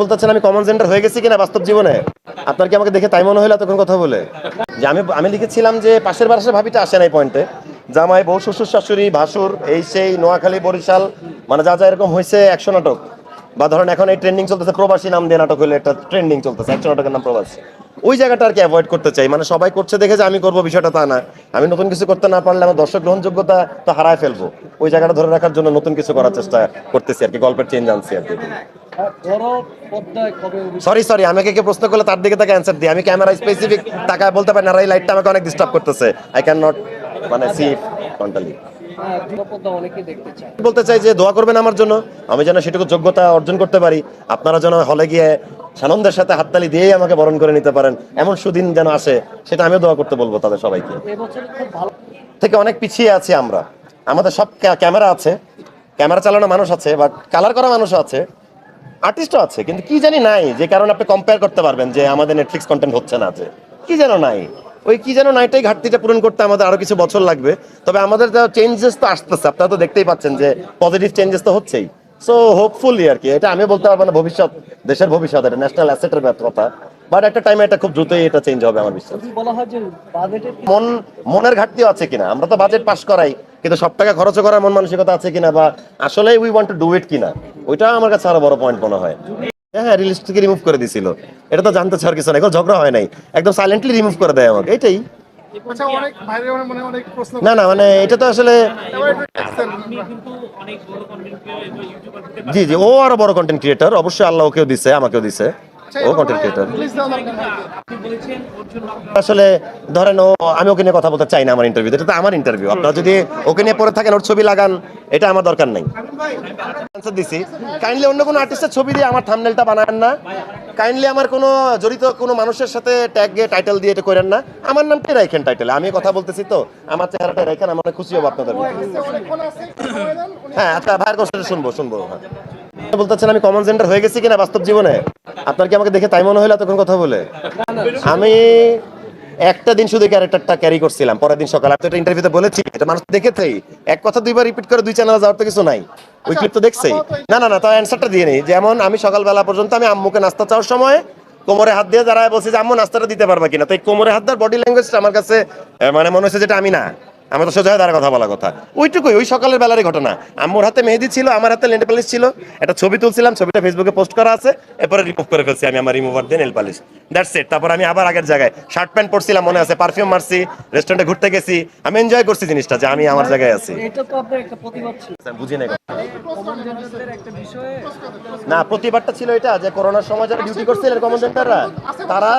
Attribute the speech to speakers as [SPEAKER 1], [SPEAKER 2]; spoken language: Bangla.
[SPEAKER 1] বলতেছেন আমি কমন সেন্টার হয়ে গেছি কিনা বাস্তব জীবনে? আপনার কি আমাকে দেখে তাই মনে হলো তখন কথা বলে? যে আমি আমি লিখেছিলাম যে পাশের বাসার ভাবিটা আসে না এই পয়েন্টে জামাই, বউ, শ্বশুর, শাশুড়ি, ভাসুর, এই সেই, নোয়াখালী, বরিশাল মানে যা যা এরকম হয়েছে একশো নাটক। বা ধরেন এখন এই ট্রেন্ডিং চলতেছে, প্রবাসী নাম দিয়ে নাটক হলে একটা ট্রেন্ডিং চলতেছে, একশো নাটকের নাম প্রবাসী। ওই জায়গাটা আর কি অ্যাভয়েড করতে চাই। মানে সবাই করছে দেখে যে আমি করব, বিষয়টা তা না। আমি নতুন কিছু করতে না পারলে আমার দর্শক গ্রহণযোগ্যতা তো হারায় ফেলব। ওই জায়গাটা ধরে রাখার জন্য নতুন কিছু করার চেষ্টা করতেছি আর কি, গল্পের চেঞ্জ আনছি আর কি। সরি সরি আমাকে কে প্রশ্ন করলে তার দিকে তাকে অ্যান্সার দিই। আমি ক্যামেরা স্পেসিফিক বলতে পারি না এই লাইটটা আমাকে অনেক ডিস্টার্ব করতেছে। আই ক্যান নট মানে সি
[SPEAKER 2] চায়
[SPEAKER 1] বলতে চাই যে, দোয়া করবেন আমার জন্য। আমি যেন সেটুকু যোগ্যতা অর্জন করতে পারি। আপনারা যেন হলে গিয়ে সানন্দের সাথে হাততালি দিয়েই আমাকে বরণ করে নিতে পারেন। এমন সুদিন যেন আসে, সেটা আমিও দোয়া করতে বলব তাদের সবাইকে। থেকে অনেক পিছিয়ে আছি আমরা। আমাদের সব ক্যামেরা আছে। ক্যামেরা চালানো মানুষ আছে বাট কালার করা মানুষ আছে। আর্টিস্টও আছে কিন্তু কি জানি নাই যে কারণে আপনি কম্পেয়ার করতে পারবেন যে আমাদের নেটফ্লিক্স কন্টেন্ট হচ্ছে না যে। কি যেন নাই। ওই কি যেন নাইটাই ঘাটতিটা পূরণ করতে আমাদের আরও কিছু বছর লাগবে। তবে আমাদের যা চেঞ্জেস তো আসতেছে আপনারা তো দেখতেই পাচ্ছেন যে পজিটিভ চেঞ্জেস তো হচ্ছেই। সো হোপফুলি আর কি এটা আমি বলতে পারব না ভবিষ্যৎ দেশের ভবিষ্যৎ এটা ন্যাশনাল অ্যাসেটের কথা বাট একটা টাইমে এটা খুব দ্রুতই এটা চেঞ্জ হবে আমার বিশ্বাস। মন মনের ঘাটতিও আছে কিনা আমরা তো বাজেট পাস করাই। কিন্তু সব টাকা খরচ করার মন মানসিকতা আছে কিনা বা আসলে we want to do it কিনা ওইটা আমার কাছে আরও বড় পয়েন্ট মনে হয়। হ্যাঁ রিলিজ থেকে রিমুভ করে দিছিল। এটা তো জানতে চাওয়ার কিছু নাই কোনো ঝগড়া হয় নাই। একদম সাইলেন্টলি রিমুভ করে দেয় আমাকে এটাই।
[SPEAKER 3] আচ্ছা মনে
[SPEAKER 1] না না মানে এটা তো আসলে জি জি ও আরও বড় কন্টেন্ট ক্রিয়েটর অবশ্যই আল্লাহ ওকেও দিছে আমাকেও দিছে। ও কন্টেন্ট ক্রিয়েটর। আসলে ধরেন ও, আমি ওকে নিয়ে কথা বলতে চাই না আমার ইন্টারভিউ এটা তো আমার ইন্টারভিউ আপনারা যদি ওকে নিয়ে পড়ে থাকেন, ওর ছবি লাগান, এটা আমার দরকার নাই। আনসার দিছি। কাইন্ডলি অন্য কোনো আর্টিস্টের ছবি দিয়ে আমার থাম্বনেলটা বানান না। কাইন্ডলি আমার কোনো জড়িত কোনো মানুষের সাথে ট্যাগ দিয়ে টাইটেল দিয়ে এটা করেন না। আমার নামটাই রাখেন টাইটেল আমি কথা বলতেছি তো। আমার চেহারাটা রাখেন আমার খুশি হব আপনাদের হ্যাঁ আচ্ছা ভাইয়ের কথা শুনব শুনব হ্যাঁ। বলতেছেন আমি কমন সেন্টার হয়ে গেছি কিনা বাস্তব জীবনে? আপনার কি আমাকে দেখে তাই মনে হলো তখন কথা বলে? আমি একটা দিন শুধু ক্যারেক্টারটা ক্যারি করছিলাম, পরের দিন সকালে। আমি তো ইন্টারভিউতে বলেছি, এটা মানুষ দেখেছেই। এক কথা দুইবার রিপিট করে দুই চ্যানেলে যাওয়ার তো কিছু নাই। ওই ক্লিপ তো দেখছেই। না না না তো অ্যান্সারটা দিয়ে নেই। যেমন আমি সকালবেলা পর্যন্ত আমি আম্মুকে নাস্তা চাওয়ার সময় কোমরে হাত দিয়ে দাঁড়ায় বলছি যে, আম্মু, নাস্তাটা দিতে পারবা কিনা? তো এই কোমরে হাত দেওয়ার বডি ল্যাঙ্গুয়েজটা আমার কাছে মানে মনে হচ্ছে যেটা আমি না। আমি তো সোজা দাঁড়া কথা বলা কথা। ওইটুকুই ওই সকালের বেলারই ঘটনা। আম্মুর হাতে মেহেদি ছিল আমার হাতে নেল পালিশ ছিল। একটা ছবি তুলছিলাম ছবিটা ফেসবুকে পোস্ট করা আছে। এরপরে রিমুভ করে ফেলছি আমি আমার রিমুভার দিয়ে নেল পালিশ দ্যাটস ইট তারপর আমি আবার আগের জায়গায় শার্ট প্যান্ট পরছিলাম মনে আছে পারফিউম মারছি রেস্টুরেন্টে ঘুরতে গেছি। আমি এনজয় করছি জিনিসটা যে আমি আমার জায়গায় আছি। বুঝি
[SPEAKER 2] বিষয়ে
[SPEAKER 1] না প্রতিবারটা ছিল এটা যে করোনার সময় যারা ডিউটি করছিলেন কমন সেন্টাররা তারা